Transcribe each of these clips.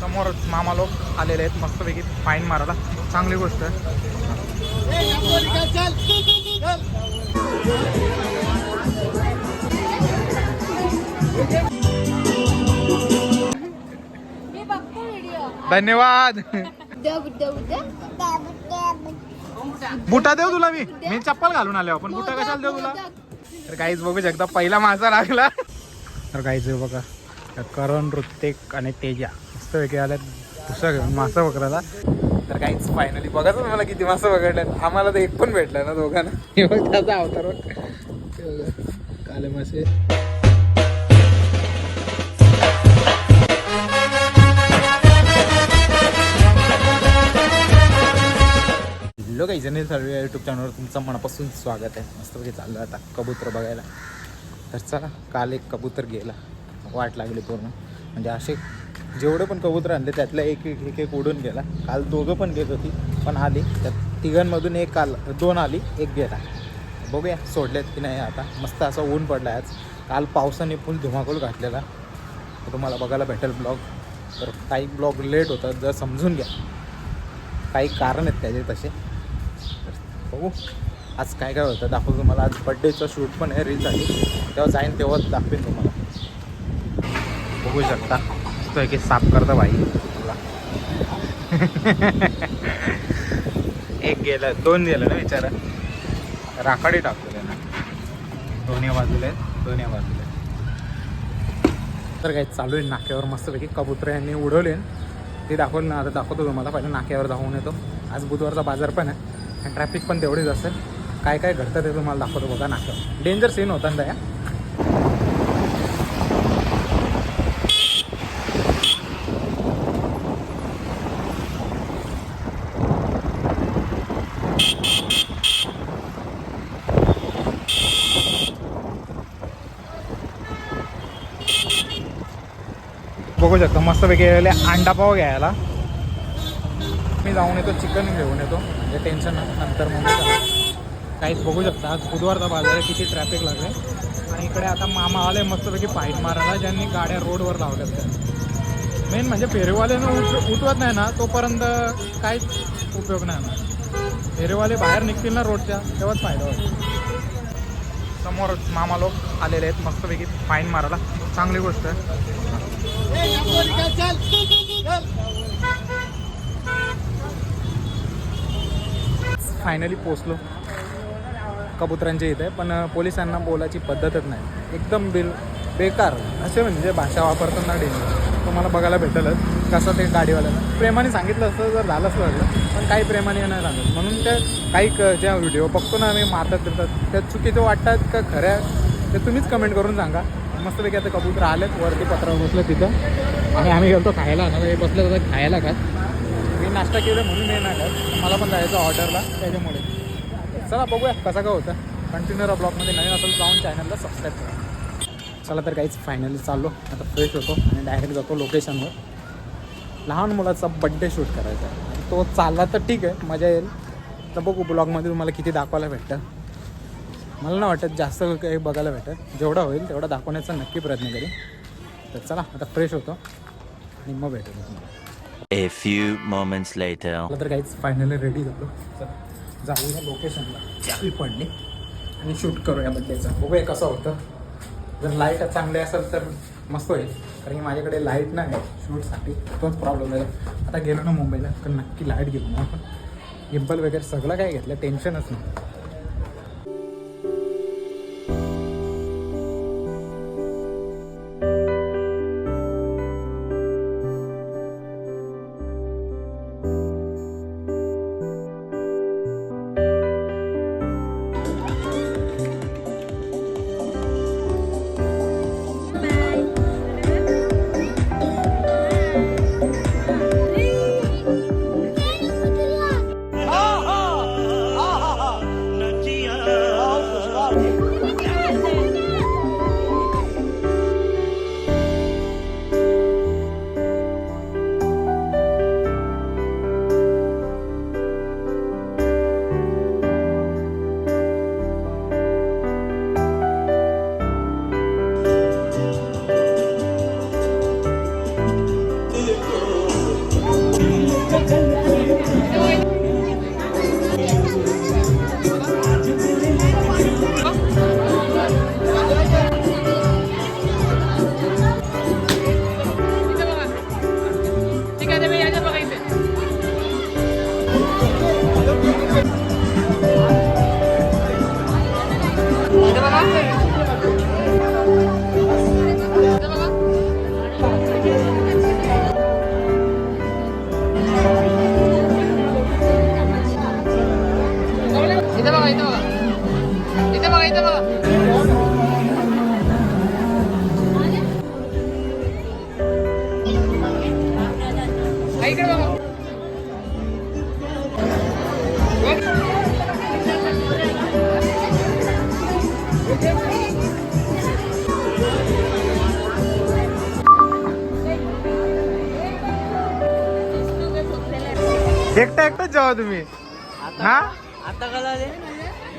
समोरच मामा लोक आलेले आहेत. मस्तपैकी फाईन मारायला. चांगली गोष्ट आहे. धन्यवाद. बुटा देऊ तुला मी. मी चप्पल घालून आलो आपण. बुटा कशाला देऊ तुला? तर काहीच बघू शकता पहिला मासा लागला. तर काहीच बघा. करण ऋतिक आणि तेजा. मस्त आल्यात पुस्तक घेऊन मासा पकडायला. तर काहीच फायनली बघा मला किती मासा पकडल्यात. आम्हाला तर एक पण भेटला ना दोघांना. बघ त्याचा अवतार काले मासे. हॅलो काही जण सर्व यूट्यूब चॅनलवर तुमचं मनापासून स्वागत आहे. मस्तपैकी चाललं आता कबूतर बघायला. तर चला काल एक कबूतर गेला. वाट लागली पूर्ण. म्हणजे असे जेवढे पण कबूतर आणले त्यातला एक एक एक एक उडून गेला. काल दोघं पण गेत होती पण आली. त्यात तिघांमधून एक काल दोन आली एक गेला. बघूया सोडलेत की नाही आता. मस्त असं ऊन पडला आज. काल पावसाने फुल धुमाकूल घातलेला. तुम्हाला बघायला भेटेल ब्लॉग. तर काही ब्लॉग लेट होतात जर समजून घ्या. काही कारण आहेत त्याचे तसे. तर बघू आज काय काय होतं दाखवू तुम्हाला. आज बड्डेचं शूट पण आहे रीलसाठी तेव्हा जाईन तेव्हाच दाखवेन तुम्हाला. बघू शकता. दिसतोय की साफ करतो भाई. तुला एक गेलं दोन गेलं ना विचारा. राखाडी टाकतो त्यांना. दोन्ही बाजूला आहेत दोन्ही बाजूला तर काही चालू आहे नाक्यावर मस्तपैकी. कबूतर यांनी उडवले. ते दाखवलं ना आता दाखवतो तुम्हाला. पहिलं नाक्यावर धावून येतो. आज बुधवारचा बाजार पण आहे. आणि ट्रॅफिक पण तेवढीच असेल. काय काय घडतं ते तुम्हाला दाखवतो बघा नाक्यावर. डेंजर सीन होता ना त्या. बघू शकता. मस्तपैकी गेलेले अंडा पाव घ्यायला. मी जाऊन येतो चिकन घेऊन येतो. म्हणजे टेन्शन नंतर मग काहीच बघू शकता आज बुधवारचा बाजार आहे किती ट्रॅफिक लागले. आणि इकडे आता मामा आले मस्तपैकी फाईट मारायला. ज्यांनी गाड्या रोडवर लावल्यात त्या. मेन म्हणजे फेरीवाल्यानं उठ उठवत नाही ना तोपर्यंत काहीच उपयोग नाही ना फेरीवाले बाहेर निघतील ना रोडच्या तेव्हाच फायदा होईल. समोरच मामा लोक आलेले आहेत मस्तपैकी फाईन मारायला. चांगली गोष्ट आहे. फायनली पोचलो कबुतरांच्या इथे पण पोलिसांना बोलायची पद्धतच नाही. एकदम बिल बेकार. असे म्हणजे भाषा वापरताना डेंजर तुम्हाला बघायला भेटलच कसं ते गाडीवाल्यानं प्रेमाने सांगितलं असतं जर झालं असं वाटलं. पण काही प्रेमाने नाही सांगत म्हणून त्या काही क- ज्या व्हिडिओ बघतो ना आम्ही मारतात फिरतात त्या चुकीचं वाटतात का खऱ्या ते तुम्हीच कमेंट करून सांगा. मस्तपैकी आता कबूतर आलेत वरती पत्रावर बसलं तिथं. आणि आम्ही गेलो खायला ना हे बसलं तर खायला का मी नाश्ता केलं म्हणून येणार का मला पण जायचं ऑर्डरला त्याच्यामुळे. चला बघूया कसा काय होतं. कंटिन्यू ब्लॉगमध्ये नवीन असेल जाऊन चॅनलला सबस्क्राईब करा. चला तर काहीच फायनली चाललो. आता फ्रेश होतो आणि डायरेक्ट जातो लोकेशनवर लहान मुलाचा बड्डे शूट करायचा आहे. तो चालला तर ठीक आहे मजा येईल. तर बघू ब्लॉगमध्ये तुम्हाला किती दाखवायला भेटतं. मला नाही वाटत जास्त काही बघायला भेटत. जेवढा होईल तेवढा दाखवण्याचा नक्की प्रयत्न करेन. तर चला आता फ्रेश होतो आणि मग भेटू तुम्हाला. Later. मला तर काहीच फायनली रेडी झालो. जाऊया लोकेशनला चावी पडली. आणि शूट करूया बड्डेचा बघूया कसं होतं. जर लाइट चांगली असेल तर मस्त होईल. कारण की माझ्याकडे लाइट नाही आहे शूटसाठी तोच प्रॉब्लेम आहे आता गेलो ना मुंबईला तर नक्की लाइट घेऊ ना आपण. गिम्पल वगैरे सगळं काय घेतलं टेन्शनच नाही. एकटा एकटाच जेव्हा तुम्ही. हा? आता कळा रे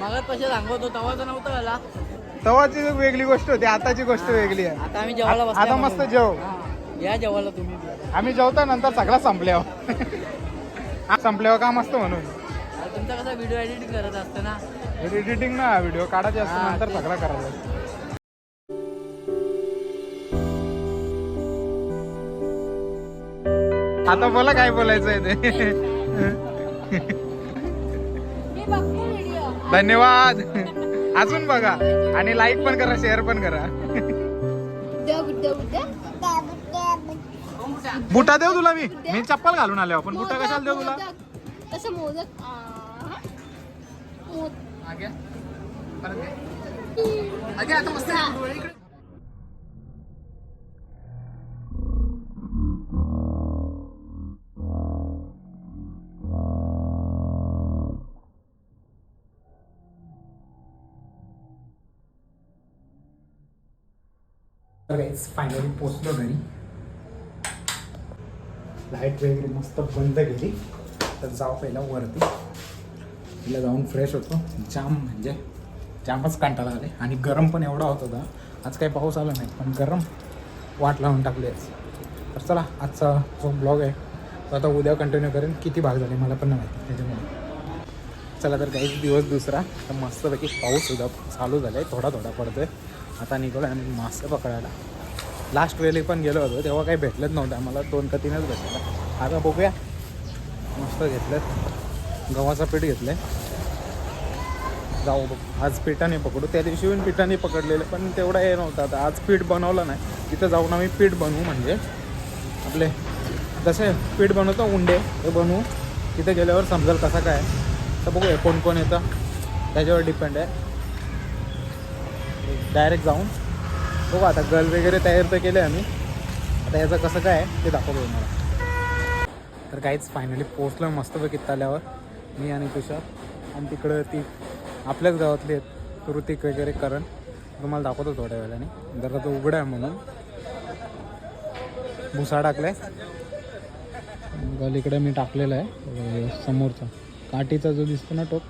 मगात पैसे सांगतो तेव्हा तर नव्हतं मला तेव्हाची वेगळी गोष्ट होती आताची गोष्ट वेगळी आहे. आता आम्ही जेवायला आता मस्त जेव. या जेवायला तुम्ही. आम्ही जेवता नंतर सगळा संपल्यावर हा, संपल्यावर काम असतं म्हणून. तुमचा कसा व्हिडिओ एडिटिंग करत असतं ना? एडिटिंग ना व्हिडिओ काढायचे असतं हा, नंतर. सगळं करायचं आता बोला काय बोलायचं आहे ते. मी बघतो व्हिडिओ धन्यवाद. अजून बघा. आणि लाईक पण करा शेअर पण करा. बुटा देऊ तुला मी. मी चप्पल घालून आलो आपण बुटा कशाला देऊ तुला. कसं मोदक? फायनली पोचलो घरी लाइट वगैरे मस्त बंद केली. तर जाऊ पहिला वरती. तिला जाऊन फ्रेश होतो. जाम म्हणजे जामच कंटाळा आले आणि गरम पण एवढा होत होता. आज काही पाऊस आला नाही पण गरम वाट लावून टाकली आज. तर चला आजचा जो ब्लॉग आहे तो आता उद्या कंटिन्यू करेन. किती भाग झाले मला पण नाही माहिती त्याच्यामुळे. चला तर काहीच दिवस दुसरा. तर मस्तपैकी पाऊस सुद्धा चालू झाला आहे थोडा थोडा पडतोय. आता निघलो आम्ही मासे पकडायला. लास्ट वेळी पण गेलो होतो तेव्हा काही भेटलंच नव्हतं आम्हाला दोन का तीनच भेटलं. आता बघूया. मस्त घेतलं गव्हाचं पीठ घेतलं जाऊ बघ. आज पिठाने पकडू. त्या दिवशी पण पिठाने पकडलेलं पण तेवढा हे नव्हता. आता आज पीठ बनवलं नाही. तिथं जाऊन आम्ही पीठ बनवू म्हणजे. आपले जसे पीठ बनवतो उंडे ते बनवू. तिथे गेल्यावर समजेल कसं काय. तर बघूया कोण कोण येतं. त्याच्यावर डिपेंड आहे. डायरेक्ट जाऊन बघू आता गल वगैरे तयार तर केले आम्ही. आता याचं कसं काय आहे ते दाखवतो मला तर काहीच फायनली पोचलो मस्तपैकी तल्यावर मी आणि तुषार. आणि तिकडं ती आपल्याच गावातली आहेत ऋतिक वगैरे करण. तुम्हाला दाखवतो थोड्या वेळाने. जरा तो उघडा आहे म्हणून. भुसा टाकलाय. गल इकडे मी टाकलेला आहे. समोरचा. काठीचा जो दिसतो ना टोप.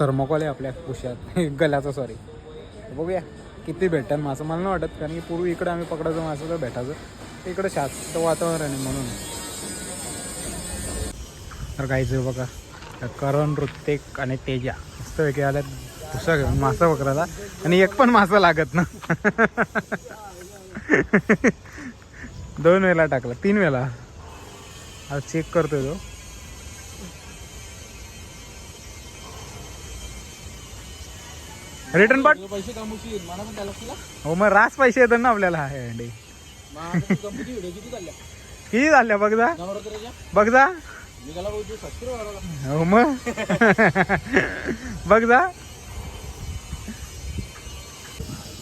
थर्मोकॉल आहे आपल्या कुशात. गल्याचा सॉरी बघूया. किती भेटतात मासं? मला नाही वाटत कारण की पूर्वी इकडे आम्ही पकडायचं मासं तर भेटायचं. इकडे शांत वातावरण आहे म्हणून. तर काहीच आहे बघा करण ऋतिक आणि तेजा. मस्त वेगळे आल्या भुसा घेऊन मासा पकडायला. आणि एक पण मासा लागत ना. दोन वेळा टाकला. तीन वेळा आज चेक करतोय तो. रिटर्न पाठ पैसे कमवशील मला पण त्याला तुला. हो मग रास पैसे येतात ना आपल्याला. हे अंडे कंपनी व्हिडिओ किती झाल्या? बघ जा. बघ जा. हो मग. बघ जा.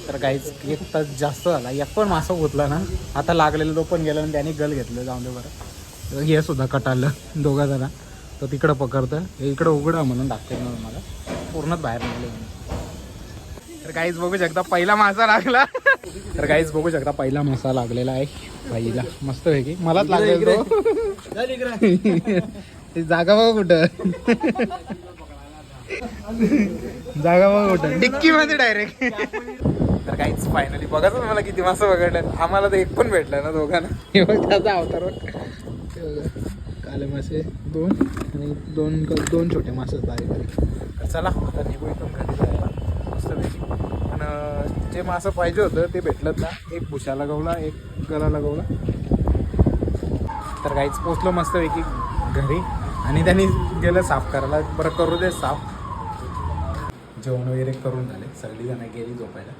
तर काहीच एक तास जास्त झाला. एक पण मासा गुतला ना आता लागलेला तो पण गेला आणि त्याने गल घेतलं. जाऊन दे बरं. हे सुद्धा कटाळलं. दोघा जरा तो तिकडं पकडतं. हे इकडं उघडा म्हणून दाखते ना मला. पूर्णच बाहेर निघाले. तर काहीच बघू शकता पहिला मासा लागला. तर काहीच बघू शकता पहिला मासा लागलेला आहे. बाईला मस्त पैकी मलाच लागलेला तो. ती जागा बघा कुठं. जागा बघा कुठं. डिक्की मध्ये डायरेक्ट तर काहीच फायनली बघा तर मला किती मासा पकडलं. आम्हाला तर एक पण भेटला ना दोघांना. हे बघ त्याचा अवतार बघ. काले मासे दोन आणि दोन दोन छोटे मासे तर चला आता निघू इथून. घरी जायला मस्तपैकी पण अं, जे मासं पाहिजे होतं ते भेटलं ना. एक भुशा गवला एक गला गवला. तर काहीच पोचलो मस्तपैकी घरी आणि त्यांनी गेलं साफ करायला. बरं करू दे साफ. जेवण वगैरे करून झाले. सगळी जण गेली झोपायला.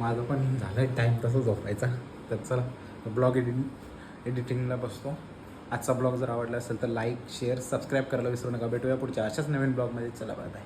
माझं पण झालं टाईम तसं झोपायचा. तर चला ब्लॉग एडिटिंग एडिटिंगला बसतो. आजचा ब्लॉग जर आवडला असेल तर लाईक शेअर सबस्क्राईब करायला विसरू नका. भेटूया पुढच्या अशाच नवीन ब्लॉगमध्ये चला बाय बाय